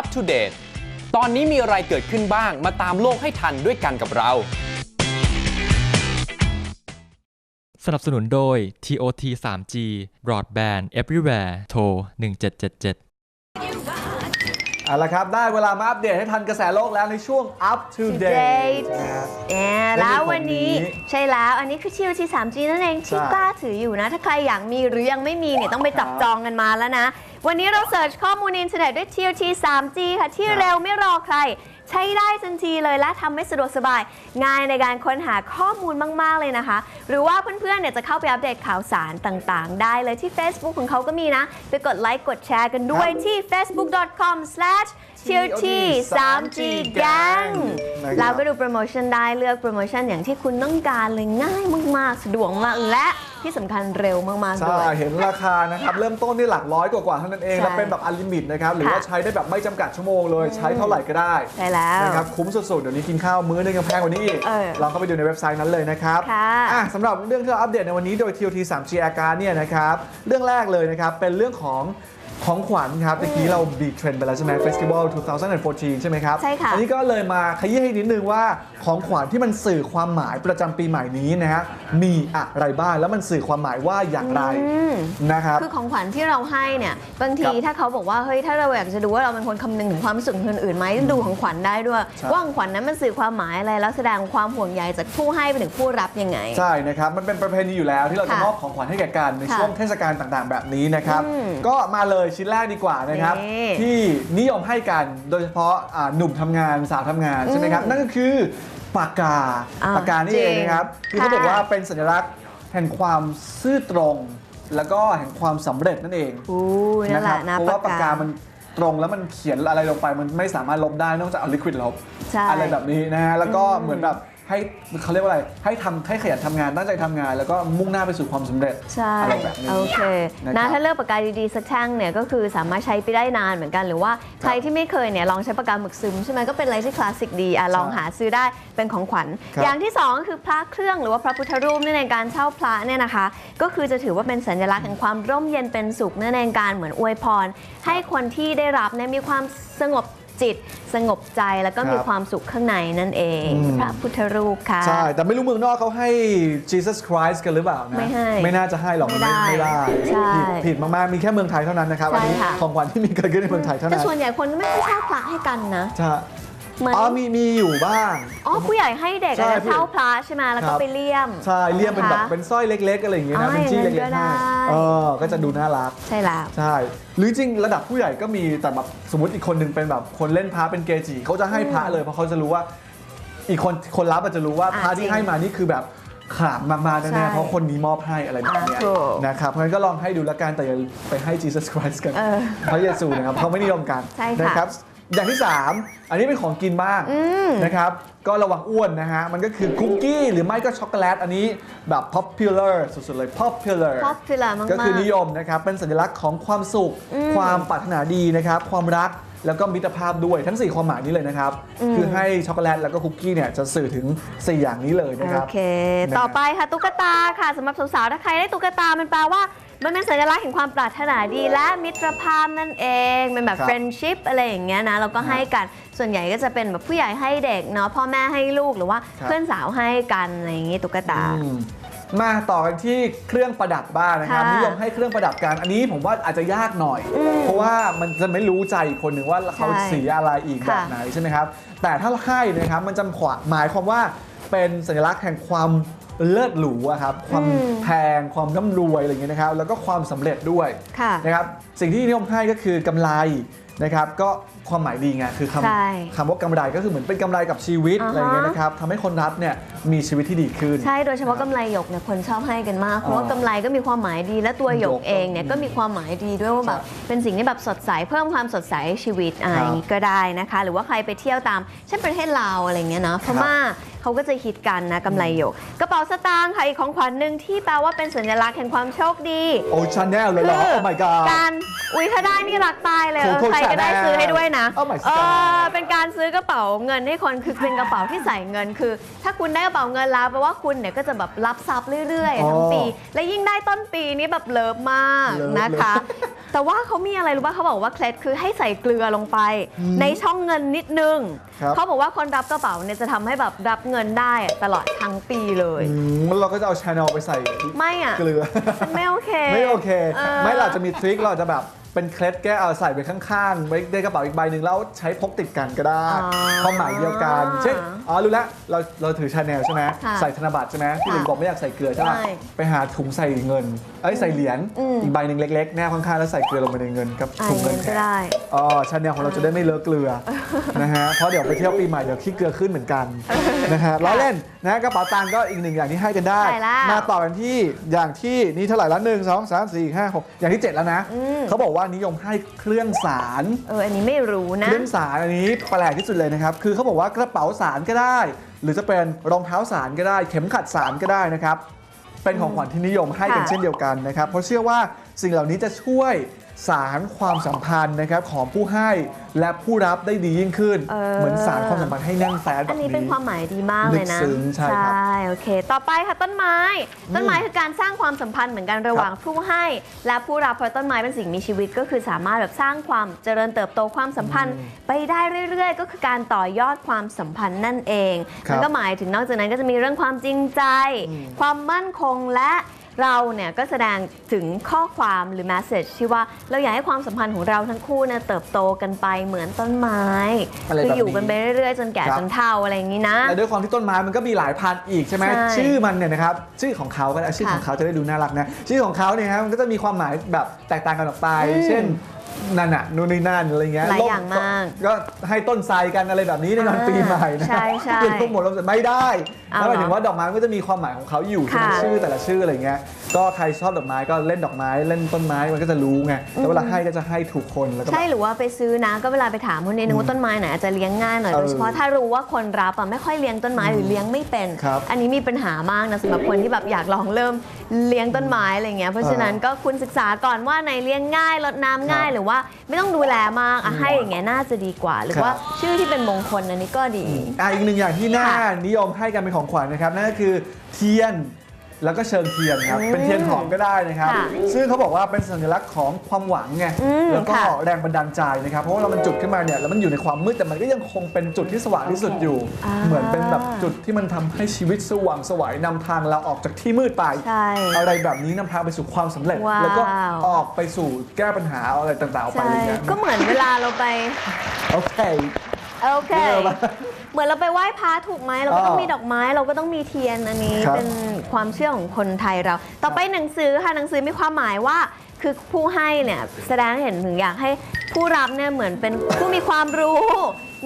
ช่วง Up to Date ตอนนี้มีอะไรเกิดขึ้นบ้างมาตามโลกให้ทันด้วยกันกับเรา สนับสนุนโดย TOT 3G Broadband Everywhere โทร1777 เอาละครับ ได้เวลามาอัปเดตให้ทันกระแสโลกแล้วในช่วง up to date Date นะฮะแอบแล้ววันนี้และในของนี้ใช่แล้ว อันนี้คือ TOT 3G นั่นเองที่ใช่กล้าถืออยู่นะ ถ้าใครอยากมีหรือยังไม่มีเนี่ยต้องไปจับครับจองกันมาแล้วนะ วันนี้เราเสิร์ชข้อมูลในอินเทอร์เน็ตด้วย TOT 3G ค่ะที่ครับเร็วไม่รอใคร ใช้ได้ทันทีเลยและทำให้สะดวกสบาย ง่ายในการค้นหาข้อมูลมาก ๆ เลยนะคะ หรือว่าเพื่อนๆเนี่ยจะเข้าไปอัปเดตข่าวสารต่างๆ ได้เลยที่ Facebook ของเขาก็มีนะ ไปกดไลค์กดแชร์กันด้วยที่ facebook.com/TOT3G Gang นะครับแล้วก็ดูโปรโมชั่นได้เลือกโปรโมชั่นอย่างที่คุณต้องการเลยง่ายมากๆ สะดวกมากและ ที่สำคัญเร็วมากๆใช่ด้วย เห็นราคานะครับ เริ่มต้นที่หลักร้อยกว่าๆเท่านั้นเองใช่แล้วเป็นแบบอันลิมิตนะครับ หรือว่าค่ะ ใช้ได้แบบไม่จำกัดชั่วโมงเลย ใช้เท่าไหร่ก็ได้ใช่แล้ว นะครับคุ้มสุดๆ เดี๋ยวนี้กินข้าวมื้อนึงยังแพงกว่านี้อีกเออลองเข้าไปดูในเว็บไซต์นั้นเลยนะครับค่ะ อะสำหรับเรื่องที่เราอัปเดตในวันนี้โดย TOT 3G อาการเนี่ยนะครับเรื่องแรกเลยนะครับเป็นเรื่องของ ของขวัญครับเมื่อกี้เราบีเทรนไปแล้วใช่ไหม Festival 2014 ใช่ไหมครับ ใช่ค่ะอันนี้ก็เลยมาขยี้ให้นิดนึงว่าของขวัญที่มันสื่อความหมายประจำปีใหม่นี้นะฮะมีอะไรบ้างแล้วมันสื่อความหมายว่าอย่างไรอืม นะครับ คือของขวัญที่เราให้เนี่ยบางทีครับถ้าเขาบอกว่าเฮ้ยถ้าเราอยากจะดูว่าเราเป็นคนคำนึงถึงความรู้สึกของคนอื่นไหมดูของขวัญได้ด้วย ใช่ ว่าของขวัญนั้นมันสื่อความหมายอะไรแล้วแสดงความห่วงใยจากผู้ให้ไปถึงผู้รับยังไง ใช่นะครับ มันเป็นประเพณีอยู่แล้วที่เราจะค่ะมอบของขวัญให้แก่กันในค่ะช่วงเทศกาลต่างๆ แบบนี้นะครับ อืมก็มาเลยชิ้นแรกดีกว่านะครับ นี่ ที่นิยมให้กันโดยเฉพาะอ่าหนุ่มทำงานสาวทำงานใช่ไหมครับ นั่นก็คือปากกาอ่าปากกานี่เองนะครับจริงคือเขาบอกค่ะว่าเป็นสัญลักษณ์แห่งความซื่อตรง แล้วก็แห่งความสำเร็จนั่นเองอู้นั่นแหครัละนะเพราะว่าปากกามันตรงแล้วมันเขียนอะไรลงไปมันไม่สามารถลบได้นอกจากเอาลิควิดลบ ใช่ อะไรแบบนี้นะฮะแล้วก็เหมือนแบบ ให้เขาเรียกว่าอะไร ให้ทำให้ขยันทำงานตั้งใจทำงาน แล้วก็มุ่งหน้าไปสู่ความสำเร็จใช่อะไรแบบนี้โอเคนะครับนะถ้าเลือกปากกาดีๆสักแท่งเนี่ยก็คือสามารถใช้ไปได้นานเหมือนกันหรือว่าใครที่ไม่เคยเนี่ยลองใช้ปากกาหมึกซึมใช่ไหมก็เป็นอะไรที่คลาสสิกดีอะลองหาซื้อได้เป็นของขวัญครับอย่างที่สองก็คือพระเครื่องหรือว่าพระพุทธรูปเนี่ยในการเช่าพระเนี่ยนะคะ ก็คือจะถือว่าเป็นสัญลักษณ์แห่งความร่มเย็นเป็นสุขเนื่องในการเหมือนอวยพร ให้คนที่ได้รับเนี่ยมีความสงบ จิต สงบใจแล้วก็มีครับความสุขข้างในนั่นเอง อืม พระพุทธรูปค่ะ ใช่ แต่ไม่รู้เมืองนอกเขาให้ Jesus Christ กันหรือเปล่านะไม่ให้ไม่น่าจะให้หรอกไม่ได้ไม่ได้ใช่ผิดผิดมากๆ มีแค่เมืองไทยเท่านั้นนะครับ ใช่อันนี้ค่ะ ของขวัญที่มีเกิดขึ้นในเมืองไทยเท่าแต่นั้นส่วนใหญ่คนไม่ค่อยเช่าพระให้กันนะ ใช่ เหมือนอ๋อมีมีอยู่บ้าง อ๋อผู้ใหญ่ให้เด็กใช่อะนะเช่าพระใช่ไหมแล้วคก็รับไปเลี่ยม ใช่เลี่ยมเป็นแบบนะคะเป็นสร้อยเล็ก ๆ อะไรอย่างเงี้ยอ๋นะอเป็นจี้อย่างนั้นเล็กๆก็ได้ ให้เออก็จะดูน่ารัก ใช่แล้ว ใช่ หรือจริงระดับผู้ใหญ่ก็มีแต่แบบสมมติอีกคนหนึ่งเป็นแบบคนเล่นพระเป็นเกจิเขาจะให้พระเลยเพราะเขาจะรู้ว่า อีกคนคนรับอาจจะรู้ว่าอ่าพระที่จริงให้มานี่คือแบบขลังมากๆใช่แน่ๆเพราะคนนี้มอบให้อะไรแบบเนี้ยอ่าถูกนะครับเพราะฉะนั้นก็ลองให้ดูละกันแต่อย่าไปให้ Jesus Christ กันเออพระเยซูนะครับเขาไม่นิยมกันใช่ค่ะ นะครับ อย่างที่ 3 อันนี้เป็นของกินบ้างอืมนะครับก็ระวังอ้วนนะฮะ มันก็คือคุกกี้หรือไม่ก็ช็อกโกแลตอันนี้แบบ popular สุดๆเลย popular popular มากๆก็คือนิยมนะครับ เป็นสัญลักษณ์ของความสุข ความปรารถนาดีนะครับ ความรักแล้วก็มิตรภาพด้วยทั้ง 4 ความหมายนี้เลยนะครับ คือให้ช็อกโกแลตแล้วก็คุกกี้เนี่ยจะสื่อถึง 4 อย่างนี้เลยนะคโอรับเคนะครับต่อไปค่ะตุ๊กตาค่ะสำหรับสาวๆถ้าใครได้ตุ๊กตามันแปลว่า มันเป็นสัญลักษณ์แห่งความปรารถนาดีและมิตรภาพนั่นเองเป็นแบบ ครับ friendship อะไรอย่างเงี้ยนะเราก็ให้กันส่วนใหญ่ก็จะเป็นแบบผู้ใหญ่ให้เด็กเนาะพ่อแม่ให้ลูกหรือว่าครับ เพื่อนสาวให้กันอะไรอย่างงี้ตุ๊กตา อืมมาต่อกันที่เครื่องประดับบ้างนะครับค่ะนิยมให้เครื่องประดับกันอันนี้ผมว่าอาจจะยากหน่อยเพราะว่ามันจะไม่รู้ใจอีกคนหนึ่งว่าเขาใช่สีอะไรอีกค่ะแบบไหนใช่ไหมครับ แต่ถ้าให้นะครับมันจะหมายความว่าเป็นสัญลักษณ์แห่งความ เลิศหรูอะครับความแพงความร่ำรวยอะไรอย่างเงี้ยนะครับแล้วก็ความสำเร็จด้วยค่ะนะครับสิ่งที่นิยมให้ก็คือกำไรนะครับก็ความหมายดีไงคือคใช่ำคำว่ากำไรก็คือเหมือนเป็นกำไรกับชีวิตอ่าฮะอะไรอย่างเงี้ยนะครับทำให้คนรับเนี่ยมีชีวิตที่ดีขึ้น ใช่โดยเฉพาะกำไรหยกเนี่ยคนชอบให้กันมาก เพราะว่าอ๋อกำไรก็มีความหมายดี และตัวหยหยกกเองเนี่ยก็มีความหมายดีด้วยว่าแบบใช่เป็นสิ่งที่แบบสดใสเพิ่มความสดใสให้ชีวิตอะไรครับอย่างนี้ก็ได้นะคะ หรือว่าใครไปเที่ยวตามเช่นประเทศลาวอะไรเงี้ยเนาะพม่าเขาก็จะฮิตกันนะกำไรหยก กระเป๋าสตางค์ค่ะอีกของขวัญหนึ่งที่แปลว่าเป็นสัญลักษณ์แห่งความโชคดี โอ้ชาแนลเลยเหรอโอ้ my god การอุ้ยถ้าได้นี่รักตายเลยโอ้โหใครก็ได้ซื้อให้ด้วยนะ Oh my god เออเป็นการซื้อกระเป๋าเงินให้คนคือเป็นกระเป๋าที่ใส่เงินคือ ถ้าคุณได้กระเป๋าเงินแล้วแปลว่าคุณเนี่ยก็จะแบบรับทรัพย์เรื่อยอ๋อๆทั้งปี และยิ่งได้ต้นปีนี้แบบเลิฟมากเลิฟนะคะ แต่ว่าเขามีอะไรรู้ป่ะเขาบอกว่าเคล็ดคือให้ใส่เกลือลงไป ในช่องเงินนิดนึง ครับเขาบอกว่าคนรับกระเป๋าเนี่ยจะทำให้แบบรับเงินได้ตลอดทั้งปีเลย อืมเราก็จะเอาชาแนลไปใส่ไม่อะ เกลือฉันไม่โอเคไม่โอเคออไม่เราจะมีทริคเราจะแบบ เป็นเคล็ดแก้เอาใส่ไปข้างๆไว้ในกระเป๋าอีกใบหนึ่งแล้วใช้พกติดกันก็ได้อ๋อความหมายเดียวกัน เช่นอ๋อรู้แล้วเราเราถือชาแนลใช่ไหมค่ะใส่ธนบัตรใช่ไหมพี่หลิงค่ะบอกไม่อยากใส่เกลือใช่ไหมใช่ไปหาถุงใส่เงินเอ้ยใส่เหรียญอืม อีกใบหนึ่งเล็กๆแนบข้างๆแล้วใส่เกลือลงไปในเงินกับอ่าถุงอเงิย่างนนั้นก็แทนได้ อ๋อชาแนลของเราจะได้ไม่เลอะเกลือนะฮะ เพราะเดี๋ยวไปเที่ยวปีใหม่เดี๋ยวขี้เกลือขึ้นเหมือนกัน นะฮะล้อเล่นนะกระเป๋าตังค์ก็อีกหนึ่งอย่างที่ให้กันได้ ใช่แล้ว มาต่อกันที่อย่างที่นี่เท่าไหร่ละหนึ่งสองสามสี่ห้าหกอย่างที่เจ็ดแล้วนะอืมเขาบอกว่านิยมให้เครื่องสาร เอออันนี้ไม่รู้นะ เครื่องสารอันนี้แปลกที่สุดเลยนะครับ คือเขาบอกว่ากระเป๋าสารก็ได้ หรือจะเป็นรองเท้าสารก็ได้ เข็มขัดสารก็ได้นะครับ เป็นของขวัญที่นิยมให้กันค่ะ เช่นเดียวกันนะครับ เพราะเชื่อว่าสิ่งเหล่านี้จะช่วย สารความสัมพันธ์นะครับของผู้ให้และผู้รับได้ดียิ่งขึ้น เออ เหมือนสารความสัมพันธ์ให้แน่นแฟ้นแบอันบนี้นี้ เป็นความหมายดีมากเลยนะลึกซึ้งใช่ครับโอเค ต่อไปค่ะต้นไม้ ต้นไม้คือการสร้างความสัมพันธ์เหมือนกันระหว่างผู้ให้ และผู้รับเพราะต้นไม้เป็นสิ่งมีชีวิตก็คือสามารถแบบสร้างความเจริญเติบโตความสัมพันธ์ ไปได้เรื่อย ๆ ก็คือการต่อยอดความสัมพันธ์นั่นเองครับ มันก็หมายถึงนอกจากนั้นก็จะมีเรื่องความจริงใจ ความมั่นคงและ เราเนี่ยก็แสดงถึงข้อความหรือ message ที่ว่าเราอยากให้ความสัมพันธ์ของเราทั้งคู่เนี่ยเติบโตกันไปเหมือนต้นไม้อะไรคือแบบอยู่นี้กันไปเรื่อยๆ จนแก่ครับ จนเฒ่าอะไรอย่างนี้นะ และด้วยความที่ต้นไม้มันก็มีหลายพันธุ์อีกใช่ไหมใช่ชื่อมันเนี่ยนะครับชื่อของเขาก็ได้ชื่อค่ะของเขาจะได้ดูน่ารักนะชื่อของเขาเนี่ยฮะมันก็จะมีความหมายแบบแตกต่างกันออกไปอืมเช่น นั่นน่ะนู่นนี่นั่นอะไรเงี้ยหลายร่อย่างมากก็ให้ต้นไทรกันอะไรแบบนี้ในวันอ่าปีใหม่นะใช่ใช่เป็นพวกหมดลมไม่ได้เอาแล้วหมายเหรอถึงว่าดอกไม้มันก็จะมีความหมายของเขาอยู่ใช่ไหมค่ะชื่อแต่ละชื่ออะไรเงี้ยก็ใครชอบดอกไม้ก็เล่นดอกไม้เล่นต้นไม้มันก็จะรู้ไงแล้วเวลาให้ก็จะให้ถูกคนแล้วก็แบบใช่หรือว่าไปซื้อนะก็เวลาไปถามคนนี้นึงว่าต้นไม้ไหนอาจจะเลี้ยงง่ายหน่อยเออโดยเฉพาะถ้ารู้ว่าคนรับอะไม่ค่อยเลี้ยงต้นไม้หรือเลี้ยงไม่เป็นครับอันนี้มีปัญหามากนะสำหรับคนที่แบบอยากลองเริ่มเลี้ยงต้นไม้อะไรเงี้ยเพราะฉะนั้นก็คุณศึกษาก่อนว่าไหนเลี้ยงง่ายรดน้ำง่ายครับหรือว่าไม่ต้องดูแลมากอะให้อย่างเงี้ยน่าจะดีกว่า หรือครับว่าชื่อที่เป็นมงคลอันนี้ก็ดี อะอีกหนึ่งอย่างที่น่าค่ะนิยมให้กันเป็นของขวัญนะครับนั่นก็คือเทียน แล้วก็เชิงเทียนครับอืมเป็นเทียนหอมก็ได้นะครับ ค่ะซึ่งเขาบอกว่าเป็นสัญลักษณ์ของความหวังไง อืมแล้วก็ค่ะ แรงบันดาลใจนะครับ เพราะว่าเรามันจุดขึ้นมาเนี่ยแล้วมันอยู่ในความมืดแต่มันก็ยังคงเป็นจุดที่สว่างที่สุดอยู่อ่าเหมือนเป็นแบบจุดที่มันทำให้ชีวิตสว่างไสวัยนำทางเราออกจากที่มืดไป ใช่ อะไรแบบนี้นำทางไปสู่ความสำเร็จ ว้าว แล้วก็ออกไปสู่แก้ปัญหาอะไรต่างๆออกไปใช่ อย่างเงี้ยก็เหมือนเวลาเราไป โอเค โอเคเออมาเหมือนเราไปไหว้พระถูกไหมเราก็ต้องอ่ามีมีดอกไม้เราก็ต้องมีเทียนอันนี้ครับ เป็นความเชื่อของคนไทยเรา ต่อไปหนังสือค่ะหนังสือมีความหมายว่า คือผู้ให้เนี่ยแสดงให้เห็นถึงอยากให้ผู้รับเนี่ยเหมือนเป็นผู้มีความรู้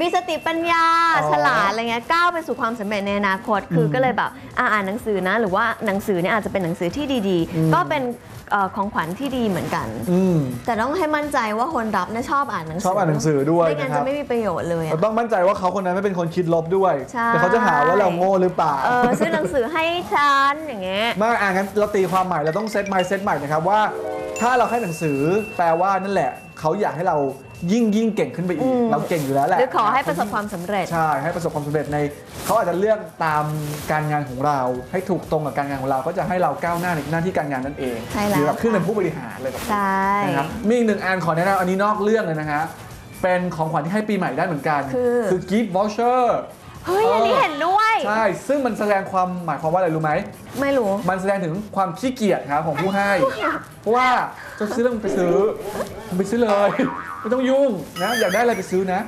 มีสติปัญญาอ๋อฉลาดอะไรเงี้ยก้าวไปสู่ความสำเร็จในอนาคต คืออมก็เลยแบบอ่าอ่านหนังสือนะ หรือว่าหนังสือเนี่ยอาจจะเป็นหนังสือที่ดีอืมๆก็เป็นเอ่อของขวัญที่ดีเหมือนกัน อืม แต่ต้องให้มั่นใจว่าคนรับเนี่ยชอบอ่านหนังสืชอบอ่านหนังสือด้วยไม่งั้นนะครับ จะไม่มีประโยชน์เลยอะ เราต้องมั่นใจว่าเขาคนนั้นไม่เป็นคนคิดลบด้วย ใช่ แต่เขาจะหาว่าเราโง่หรือเปล่า เออซื้อหนังสือให้ฉันอย่างเงี้ยมาอ่านกันเราตีความใหม่เราต้องเซตไมซ์เซตใหม่นะครับว่า ถ้าเราให้หนังสือแปลว่านั่นแหละ เขาอยากให้เรายิ่งยิ่งเก่งขึ้นไปอีอืกมเราเก่งอยู่แล้วแหละหรือขอให้ประสบความสำเร็จ ใช่ ให้ประสบความสำเร็จใน เขาอาจจะเลือกตามการงานของเรา ให้ถูกตรงกับการงานของเรา ก็จะให้เราก้าวหน้าในหน้าที่การงานนั่นเองใช่แล้วหรือแบบขึ้นเป็นค่ะผู้บริหารเลยแบบนี้ใช่นะครับมีอีกหนึ่งอันขอแนะนำอันนี้นอกเรื่องเลยนะฮะเป็นของขวัญที่ให้ปีใหม่ได้เหมือนกัน คือคือ gift voucher เฮ้ยอันนี้เห็นด้วย ใช่ ซึ่งมันแสดงความหมายความว่าอะไรรู้ไหม ไม่รู้ มันแสดงถึงความขี้เกียจครับของผู้ให้ เพราะว่าจะซื้อแล้วมึงไปซื้อมึงไปซื้อเลย ไม่ต้องยุ่งนะ อยากได้อะไรไปซื้อนะ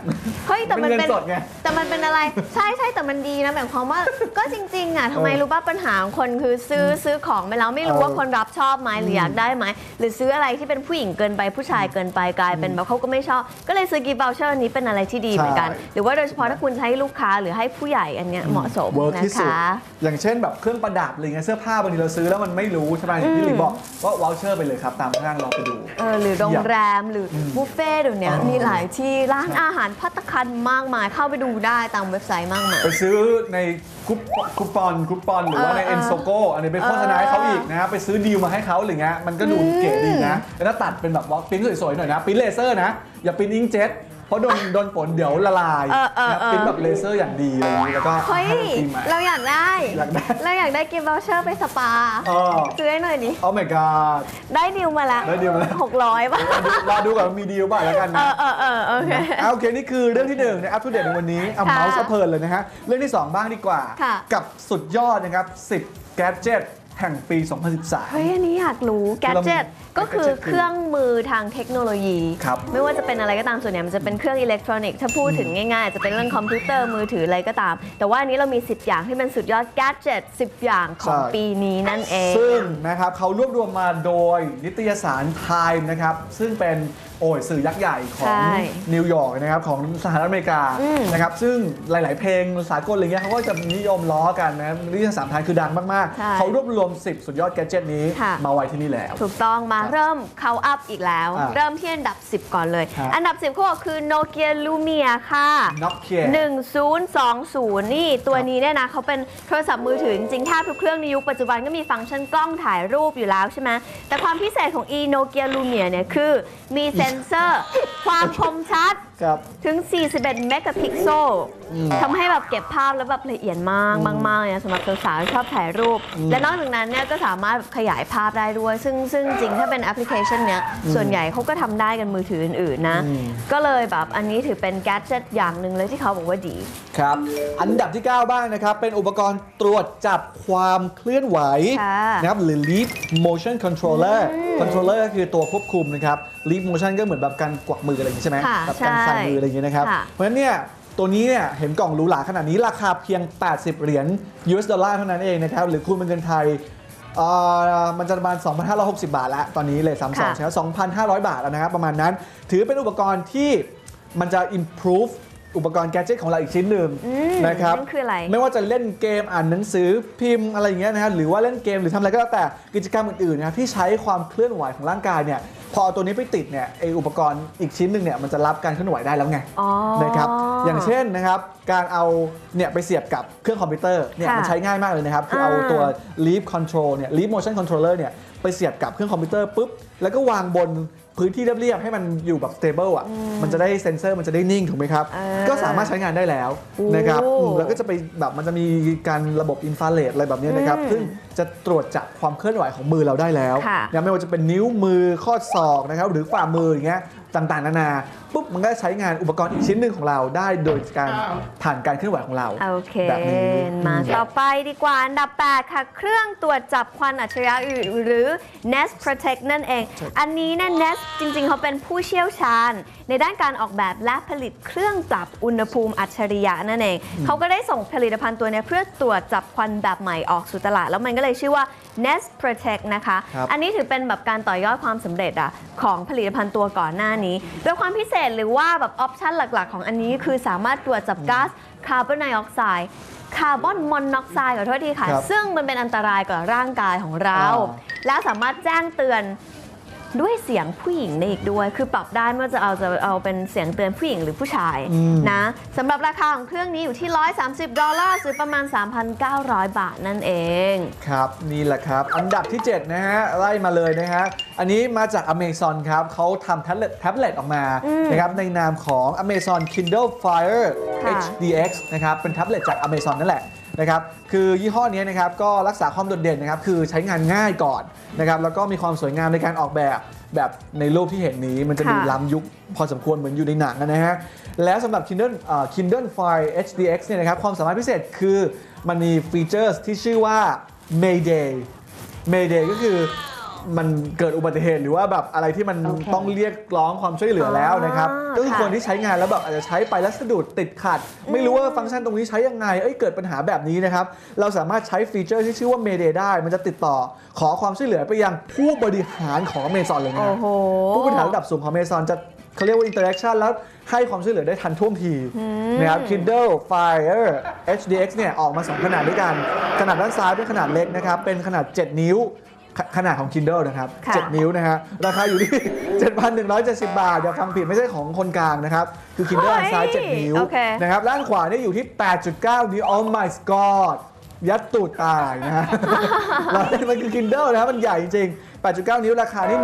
เฮ้ยแต่มันเป็นเป็นเงินสดไง แต่มันเป็นอะไร ใช่ใช่แต่มันดีนะแบบความว่า ก็จริง ๆอะทำไมเออรู้ป่ะปัญหาของคนคือซื้อซื้อของไปแล้วไม่รู้เออว่าคนรับชอบไหมหรืออยากได้ไหมหรือซื้ออะไรที่เป็นผู้หญิงเกินไปผู้ชายเกินไปกลายเป็นแบบเขาก็ไม่ชอบ ก็เลยซื้อกิฟต์ o วเชอร์นี้เป็นอะไรที่ดีเหมือนกัน ใช่ หรือว่าโดยเฉพาะถ้าคุณใช้ลูกค้าหรือให้ผู้ใหญ่อันเนี้ยเหมาะสมเวิร์กนะที่สุด คะ อย่างเช่นแบบเครื่องประดับอะไรเงี้ยเสื้อผ้าบางทีเราซื้อแล้วมันไม่รู้ใช่ไหมอย่างที่หลีบอกก็วอลเชอร์ไปเลยครับ ตามห้างลองไปดู เออหรือโรงแรมหรืออมบุฟเฟ่ต์เดี๋ยวนี้อ๋อมีหลายที่ร้านอาหารพัตตาคารมากมายเข้าไปดูได้ตามเว็บไซต์มากมาย ไปซื้อในคูปคูปองคูปองหรือว่าในเออเอ็นโซโกอันนี้ไปโฆษณาให้เขาอีกนะครับไปซื้อดีลมาให้เขาอะไรเงี้ยมันก็ดูเก๋ดีนะแล้วถ้าตัดเป็นแบบว่าปริ้นสวยๆหน่อยนะปริ้นเลเซอร์นะอย่าปริ้นอิงเจ็ต เพราะโดนโดนฝนเดี๋ยวละลายเออเออนะเออปริ้นแบบเลเซอร์อย่างดีอะไรอย่างนี้แล้วก็เฮ้ย ให้ปีใหม่ เราอยากได้ อยากได้ เราอยากได้กิฟต์วอเชอร์ไปสปา เออ ซื้อให้หน่อยดิโอ้ my god ได้ดิวมาแล้วได้ดีลมาแล้ว หกร้อยป่ะ รอดูก่อนว่ามีดีลบ้างแล้วกันเอนะ อเออเออโอเคอะโอเค นี่คือเรื่องที่หนึ่งในอัปเดตในวันนี้เอาค่ะเมาส์ซะเพลินเลยนะฮะ เรื่องที่ 2 บ้างดีกว่า ค่ะกับสุดยอดนะครับ 10 แกดเจ็ต แห่งปี 2013 เฮ้ย อันนี้อยากรู้ แกจ e t ก็คือ gadget คือเครื่องมือทางเทคโนโลยีครับไม่ว่าจะเป็นอะไรก็ตามส่วนใหญ่มันจะเป็นเครื่องอิเล็กทรอนิกส์ ถ้าพูดถึงง่ายๆ จะเป็นเรื่องคอมพิวเตอร์มือถืออะไรก็ตาม แต่ว่าอันนี้เรามี 10 อย่างที่เป็นสุดยอดแกจ e t 10 อย่างของใช่ปีนี้นั่นเอง ซึ่งนะครับเขารวบรวมมาโดยนิตยสาร Time นะครับ ซึ่งเป็นโอ้ยสื่อยักษ์ใหญ่ของใช่นิวยอร์กนะครับของสหรัฐอเมริกาอืมนะครับซึ่งหลาย ๆ เพลงสากลอะไรเงี้ยเขาก็จะนิยมล้อกันนะนิตยสารไทยคือดังมากใช่ๆเขารวบรวม10 สุดยอดแกดเจ็ตนี้ ค่ะ มาไว้ที่นี่แล้ว ถูกต้องมาครับเริ่มเขาอัพอีกแล้ว อะเริ่มที่อันดับ 10 ก่อนเลย ครับ อันดับ 10เขาบอกคือ Nokia Lumia ค่ะ Nokia 1020 นี่ตัวนี้เนี่ยนะเขาเป็นโทรศัพท์มือถือจริงๆแทบทุกเครื่องในยุคปัจจุบันก็มีฟังก์ชันกล้องถ่ายรูปอยู่แล้วใช่ไหมแต่ความพิเศษของ e Nokia Lumia เนี่ยคือ มีเซ็นเซอร์ ความคมชัดครับ ถึง 41 เมกะพิกเซลทำให้แบบเก็บภาพแล้วแบบละเอียดมากมากๆเลยนะสำหรับสาวๆที่ชอบถ่ายรูป และนอกจากนั้นเนี่ยก็สามารถแบบขยายภาพได้ด้วย ซึ่งซึ่งจริงถ้าเป็นแอปพลิเคชันเนี้ยส่วนใหญ่เขาก็ทำได้กันมือถืออื่นๆนะอืมก็เลยแบบอันนี้ถือเป็นแกดเจิตอย่างหนึ่งเลยที่เขาบอกว่าดี ครับ อันดับที่ 9 บ้างนะครับ เป็นอุปกรณ์ตรวจจับความเคลื่อนไหวค่ะ นะครับหรือ Leap Motion Controller Controller ก็คือตัวควบคุมนะครับ Leap Motion ก็เหมือนแบบการกวักมืออะไรอย่างนี้ใช่ไหมค่ะแบบการสั่นมืออะไรอย่างนี้นะครับ ค่ะ เพราะฉะนั้นเนี่ยตัวนี้เนี่ยเห็นกล่องหรูหราขนาดนี้ราคาเพียง 80 เหรียญ US ดอลลาร์เท่านั้นเองนะครับ หรือคูณเป็นเงินไทยเอ่อมันจะประมาณ 2,560 บาทแล้วตอนนี้เลย32ค่ะ ใช่ไหม2,500 บาทแล้วนะครับ ประมาณนั้น ถือเป็นอุปกรณ์ที่มันจะ improve อุปกรณ์แกจิตของเราอีกชิ้นหนึ่งอืมนะครับนั่นคืออะไร ไม่ว่าจะเล่นเกมอ่านหนังสือพิมพ์อะไรอย่างเงี้ยนะครับหรือว่าเล่นเกมหรือทำอะไรก็แล้วแต่กิจกรรมอื่นๆนะครับที่ใช้ความเคลื่อนไหวของร่างกายเนี่ยพอเอาตัวนี้ไปติดเนี่ยไออุปกรณ์อีกชิ้นหนึ่งเนี่ยมันจะรับการเคลื่อนไหวได้แล้วไงอ๋อ นะครับอย่างเช่นนะครับการเอาเนี่ยไปเสียบกับเครื่องคอมพิวเตอร์เนี่ยค่ะมันใช้ง่ายมากเลยนะครับคือเอาอ่า ตัว Leap Control เนี่ย Leap Motion Controller เนี่ยไปเสียบกับเครื่องคอมพิวเตอร์ปุ๊บแล้วก็วางบน พื้นที่เรียบๆให้มันอยู่แบบ stable อะมันจะได้เซนเซอร์มันจะได้นิ่งถูกไหมครับเออก็สามารถใช้งานได้แล้วโอ้นะครับอืมแล้วก็จะไปแบบมันจะมีการระบบอินฟราเรดอะไรแบบเนี้ยนะครับอืมซึ่ง จะตรวจจับความเคลื่อนไหวของมือเราได้แล้วค่ะนะไม่ว่าจะเป็นนิ้วมือข้อศอกนะครับหรือฝ่ามืออย่างเงี้ยต่างๆ นานาปุ๊บมันก็ใช้งานอุปกรณ์อีกชิ้นหนึ่งของเราได้โดยการผ่านการเคลื่อนไหวของเราโอเคแบบนี้มาอืมต่อไปดีกว่าอันดับ 8 ค่ะ เครื่องตรวจจับควันอัจฉริยะหรือ Nest Protect นั่นเอง อันนี้เนี่ย Nest จริง ๆ เขาเป็นผู้เชี่ยวชาญ ในด้านการออกแบบและผลิตเครื่องปรับอุณหภูมิอัจฉริยะนั่นเองเขาก็ได้ส่งผลิตภัณฑ์ตัวเนี้ยเพื่อตรวจจับควันแบบใหม่ออกสู่ตลาดแล้วมันก็เลยชื่อว่า Nest Protect นะคะ ครับ อันนี้ถือเป็นแบบการต่อยอดความสำเร็จอะของผลิตภัณฑ์ตัวก่อนหน้านี้ โดยความพิเศษหรือว่าแบบออปชันหลักๆ ของอันนี้คือสามารถตรวจจับก๊าซคาร์บอนไดออกไซด์คาร์บอนมอนอกไซด์ขอโทษทีค่ะ ครับซึ่งมันเป็นอันตรายกับร่างกายของเรา อ่า และสามารถแจ้งเตือน ด้วยเสียงผู้หญิงได้อีกด้วย คือปรับได้ไม่ว่าจะเอาจะเอาเป็นเสียงเตือนผู้หญิงหรือผู้ชายอืมนะสำหรับราคาของเครื่องนี้อยู่ที่ 130 ดอลลาร์ซื้อประมาณ 3,900 บาทนั่นเอง ครับนี่แหละครับ อันดับที่ 7 นะฮะไล่มาเลยนะฮะอันนี้มาจาก Amazon ครับเขาทำแท็บเล็ตแท็บเล็ตออกมาอืมนะครับในนามของ Amazon Kindle Fire ค่ะ HDX นะครับเป็นแท็บเล็ตจาก Amazon นั่นแหละ นะครับคือยี่ห้อนี้นะครับก็รักษาความโดดเด่นนะครับคือใช้งานง่ายก่อนนะครับแล้วก็มีความสวยงามในการออกแบบแบบในรูปที่เห็นนี้มันจะดูค่ะล้ำยุคพอสมควรเหมือนอยู่ในหนังนะฮะแล้วสำหรับ Kindle เอ่อ Kindle Fire HDX เนี่ยนะครับความสามารถพิเศษคือมันมีฟีเจอร์ที่ชื่อว่า Mayday Mayday ก็คือ มันเกิดอุบัติเหตุหรือว่าแบบอะไรที่มันโอเคต้องเรียกร้องความช่วยเหลือแล้วนะครับอ่าก็คือค่ะคนที่ใช้งานแล้วแบบอาจจะใช้ไปแล้วสะดุดติดขัด ไม่รู้ว่าฟังก์ชันตรงนี้ใช้ยังไงเอ้ยเกิดปัญหาแบบนี้นะครับ เราสามารถใช้ฟีเจอร์ที่ชื่อว่า Mayday ได้ มันจะติดต่อขอความช่วยเหลือไปยังผู้บริหารของ Amazon เลยนะ โอ้โห ผู้บริหารระดับสูงของ Amazon จะเขาเรียกว่า interaction แล้วให้ความช่วยเหลือได้ทันท่วงทีนะครับ Kindle Fire HDX เนี่ยออกมา2ขนาดด้วยกัน ขนาดด้านซ้ายเป็นขนาดเล็กนะครับ เป็นขนาด 7 นิ้ว ขขนาดของ Kindle นะครับ ค่ะ 7 นิ้วนะฮะราคาอยู่ที่ 7,170 บาทอย่าฟังผิดไม่ใช่ของคนกลางนะครับ คือ Kindle ด้านซ้าย 7 นิ้วโอเค นะครับด้านขวาเนี่ยอยู่ที่ 8.9 นิ้ว Oh my god ยัดตูดตายนะฮะ เราเล่นมันคือ Kindle นะครับมันใหญ่จริง8.9 นิ้วราคานี่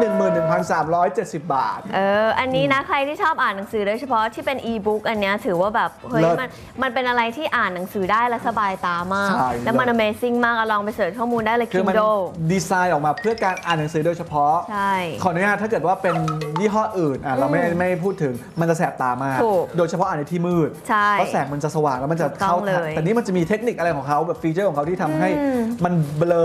11,370 บาท เออ อันนี้นะใครที่ชอบอ่านหนังสือโดยเฉพาะที่เป็นอีบุ๊กอันเนี้ยถือว่าแบบ เฮ้ย เลิศมันมันเป็นอะไรที่อ่านหนังสือได้และสบายตามาก ใช่แล้วมัน Amazing มากอะลองไปเสิร์ชข้อมูลได้เลย คือมัน Kindle ดีไซน์ออกมาเพื่อการอ่านหนังสือโดยเฉพาะ ใช่ ขออนุญาตถ้าเกิดว่าเป็นยี่ห้ออื่นอะเราไม่ไม่พูดถึงมันจะแสบตามาก ถูกโดยเฉพาะอ่านในที่มืด ใช่เพราะแสงมันจะสว่างแล้วมันจะถูกต้องเข้าเลยแต่นี่มันจะมีเทคนิคอะไรของเขาแบบฟีเจอร์ของเขาที่ทำให้อืมมันเบลอ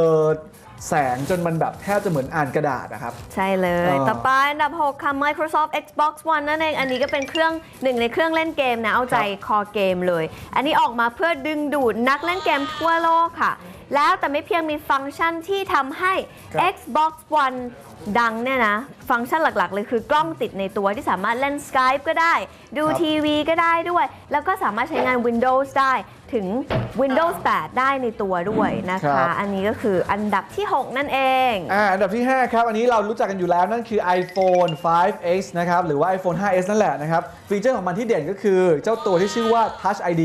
แสงจนมันแบบแทบจะเหมือนอ่านกระดาษนะครับ ใช่เลยเออต่อไปอันดับ 6 ค่ะ Microsoft Xbox One นั่นเอง อันนี้ก็เป็นเครื่องหนึ่งในเครื่องเล่นเกมนะ เอาใจคอเกมเลย อันนี้ออกมาเพื่อดึงดูดนักเล่นเกมทั่วโลกค่ะ แล้วแต่ไม่เพียงมีฟังก์ชันที่ทำให้ครับ Xbox One ดังเนี่ยนะ ฟังก์ชันหลักๆ เลยคือกล้องติดในตัวที่สามารถเล่น Skype ก็ได้ ดูครับทีวีก็ได้ด้วย แล้วก็สามารถใช้งาน Windows ได้ ถึง Windows 8 ได้ในตัวด้วยนะครัคะ บ อันนี้ก็คืออันดับที่ 6 นั่นเอง อ่าอันดับที่ 5 ครับ อันนี้เรารู้จักกันอยู่แล้วนั่นคือ iPhone 5s นะครับ หรือว่า iPhone 5s นั่นแหละนะครับ ฟีเจอร์ของมันที่เด่นก็คือเจ้าตัวที่ชื่อว่า Touch ID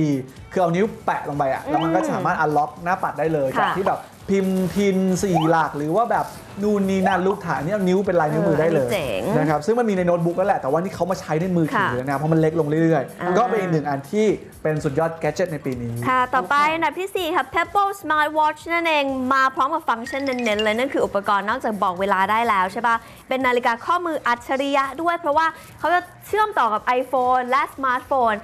คือเอานิ้วแปะลงไปอะแล้วมันก็สามารถ unlock หน้าปัดได้เลย ค่ะ จากที่แบบพิมพ์พินสี่หลักหรือว่าแบบนู่นนี่นั่นรูปถ่ายนี่เอานิ้วเป็นลายนิ้วมือได้เลยเอออันนี้เจ๋งนะครับซึ่งมันมีในโน้ตบุ๊กแล้วแหละแต่ว่านี่เขามาใช้ในมือถือค่ะนะเพราะมันเล็กลงเรื่อยอ่า ๆ ก็เป็นอีกหนึ่งอันที่เป็นสุดยอดแกดเจิตในปีนี้ ค่ะ ต่อไปอันดับที่4 ค่ะ Pebble Smart Watch นั่นเอง มาพร้อมกับฟังก์ชันเน้นๆเลย นั่นคืออุปกรณ์นอกจากบอกเวลาได้แล้วใช่ปะเป็นนาฬิกาข้อมืออัจฉริยะด้วย เพราะว่าเขาจะเชื่อมต่อกับ iPhone และสมาร์ทโฟน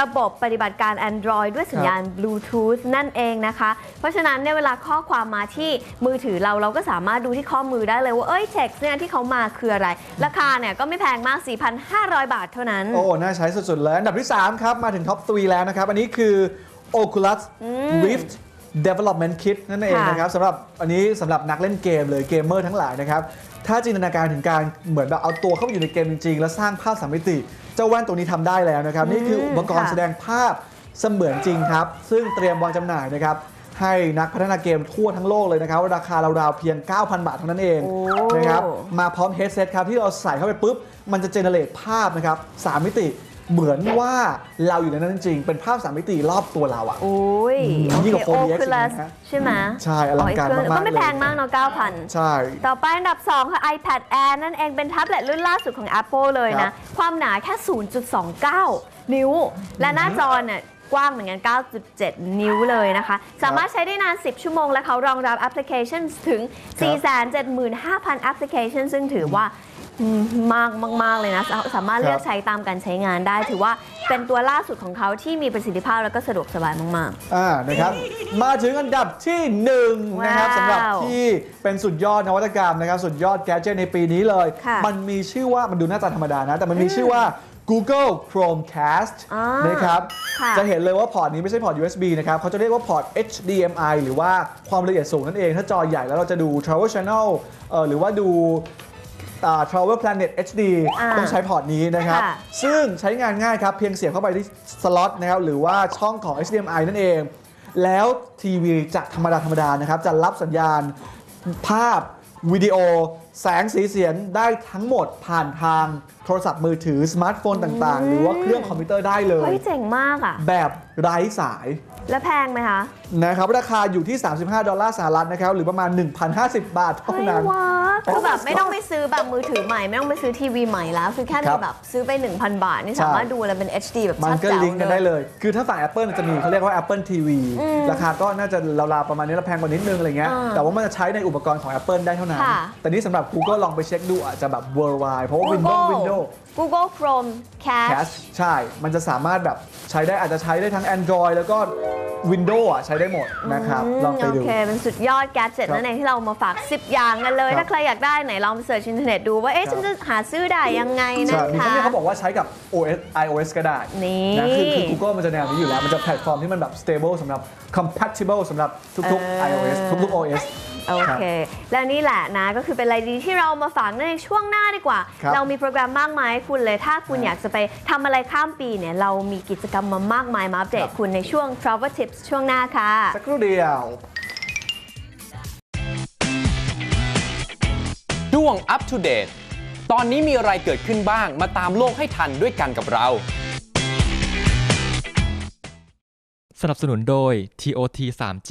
ระบบปฏิบัติการ Android ด้วยสัญญาณ Bluetooth นั่นเองนะคะ เพราะฉะนั้นเนี่ยเวลาข้อความมาที่มือถือเราเราก็สามารถดูที่ข้อมือได้เลยว่าเอ้ย text เนี่ยที่เขามาคืออะไร ราคาเนี่ยก็ไม่แพงมาก 4,500 บาทเท่านั้น โอ้ น่าใช้สุดๆเลยอันดับที่ 3 ครับ มาถึงท็อป3แล้วนะครับ อันนี้คือ Oculus Rift Development Kit นั่นเองค่ะนะครับสำหรับอันนี้สำหรับนักเล่นเกมเลยเกมเมอร์ทั้งหลายนะครับ ถ้าจินตนาการถึงการเหมือนแบบเอาตัวเข้าไปอยู่ในเกมจริงๆ แล้วสร้างภาพสามมิติ เจ้าแว่นตัวนี้ทำได้แล้วนะครับ นี่คืออุปกรณ์ค่ะ แสดงภาพเสมือนจริงครับ ซึ่งเตรียมวางจำหน่ายนะครับ ให้นักพัฒนาเกมทั่วทั้งโลกเลยนะครับ ราคาราวๆเพียง 9,000 บาทเท่านั้นเองโอ้นะครับมาพร้อมเฮดเซตครับที่เราใส่เข้าไปปุ๊บ มันจะเจเนเรตภาพนะครับสามมิติเหมือนว่าเราอยู่ในนั้นจริงๆเป็นภาพสามมิติรอบตัวเราอะโอ้ยอืมโอยิ่งเคกว่า 4DX โอคูลัสอีกนะใช่ไหมใช่อลังการอ๋ออีเคมากๆก็ไม่เลยแพงมากเนาะ9,000 ใช่ ต่อไปอันดับ 2ค่ะ iPad Air นั่นเองเป็นแท็บเล็ตรุ่นล่าสุดของ Apple เลยครันะบความหนาแค่ 0.29 นิ้ว และหน้าจอเนี่ย กว้างเหมือนกัน 9.7 นิ้วเลยนะคะ สามารถใช้ได้นาน 10 ชั่วโมง และเขารองรับแอปพลิเคชันถึง 475,000 แอปพลิเคชัน ซึ่งถือว่าอืมมากมาก ๆ เลยนะ สามารถเลือกใช้ตามการใช้งานได้ ถือว่าเป็นตัวล่าสุดของเขาที่มีประสิทธิภาพและก็สะดวกสบายมากอ่านะครับ มาถึงอันดับที่หนึ่งนะครับว้าวสำหรับที่เป็นสุดยอดนวัตกรรมนะครับ สุดยอดแกดเจิตในปีนี้เลยค่ะมันมีชื่อว่ามันดูหน้าตาธรรมดานะ แต่มันมีชื่อว่า Google Chromecast อ่านะครับค่ะจะเห็นเลยว่าพอร์ตนี้ไม่ใช่พอร์ต USB นะครับเขาจะเรียกว่าพอร์ต HDMI หรือว่าความละเอียดสูงนั่นเอง ถ้าจอใหญ่แล้วเราจะดู Travel Channel เอ่อหรือว่าดูอ่า Travel Planet HD อ่าต้องใช้พอร์ตนี้นะครับ ค่ะ ซึ่งใช้งานง่ายครับ เพียงเสียบเข้าไปที่สล็อตนะครับหรือว่าช่องของ HDMI นั่นเอง แล้วทีวีจากธรรมดา ธรรมดานะครับ จะรับสัญญาณภาพวิดีโอ แสงสีเสียงได้ทั้งหมดผ่านทางโทรศัพท์มือถือสมาร์ทโฟนต่างๆ หรือว่าเครื่องคอมพิวเตอร์ได้เลๆยเฮ้ยเจ๋งมากอะ แบบไร้สาย แล้วแพงไหมคะ นะครับราคาอยู่ที่ 35 ดอลลาร์สหรัฐนะครับหรือประมาณ 1,050 บาทเท่าเฮ้ยนั้น ว้าคือแบบไม่ต้องไปซื้อแบบมือถือใหม่ ไม่ต้องไปซื้อทีวีใหม่แล้ว คือแค่ครัมีบแบบซื้อไป 1,000 บาท นี่ใช่สามารถดูอะไรเป็น HD แบบมัชันดก็แจ๋วลิงก์กันได้เลย คือถ้าฝั่ง Apple จะมีเขาเรียกว่า Apple TV ราคาก็น่าจะราวๆประมาณนี้แล้วแพงกว่านิดนึงอะไรเงี้ยอ่าแต่ว่ามันจะใช้ในอุปกรณ์ของ Apple ได้เท่านั้น ค่ะ แต่นี่สำหรับ Google ลองไปเช็คดูอาจจะแบบ worldwide เพราะว่า Windows Windows Google Chrome Cast Cast ใช่ มันจะสามารถแบบใช้ได้อาจจะใช้ได้ทั้ง Android แล้วก็ Windows อะใช้ได้หมดนะครับมลองไปโอดูเคเป็นสุดยอดแกดเจ็ตครับนั่นเองที่เรามาฝาก 10 อย่างกันเลย ครับ ถ้าใครอยากได้ไหนลองไปเสิร์ชอินเทอร์เน็ตดูว่า เอ๊ะครับฉันจะหาซื้อได้ยังไงนะใช่มีคะทั้งที่เขาบอกว่าใช้กับ OS iOS ก็ได้นี่ นะคือคือ Google มันจะแนวนี้อยู่แล้ว มันจะแพลตฟอร์มที่มันแบบ stable สำหรับ compatible สำหรับทุกเออๆ iOS ทุกๆ OS โอครับเค และนี่แหละนะก็คือเป็นอะไรดีที่เรามาฝากในช่วงหน้าดีกว่า ครับเรามีโปรแกรมมากมายให้คุณเลย ถ้าคุณครับอยากจะไปทำอะไรข้ามปีเนี่ย เรามีกิจกรรมมามากมายมาอัปเดคตรับ คุณในช่วง Travel Tips ช่วงหน้าค่ะ สักครู่เดียว ช่วง Up to Date ตอนนี้มีอะไรเกิดขึ้นบ้างมาตามโลกให้ทันด้วยกันกับเรา สนับสนุนโดย TOT 3G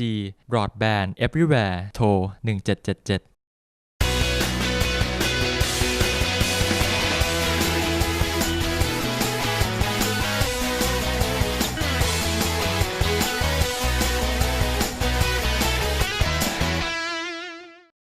Broadband Everywhere โทร1777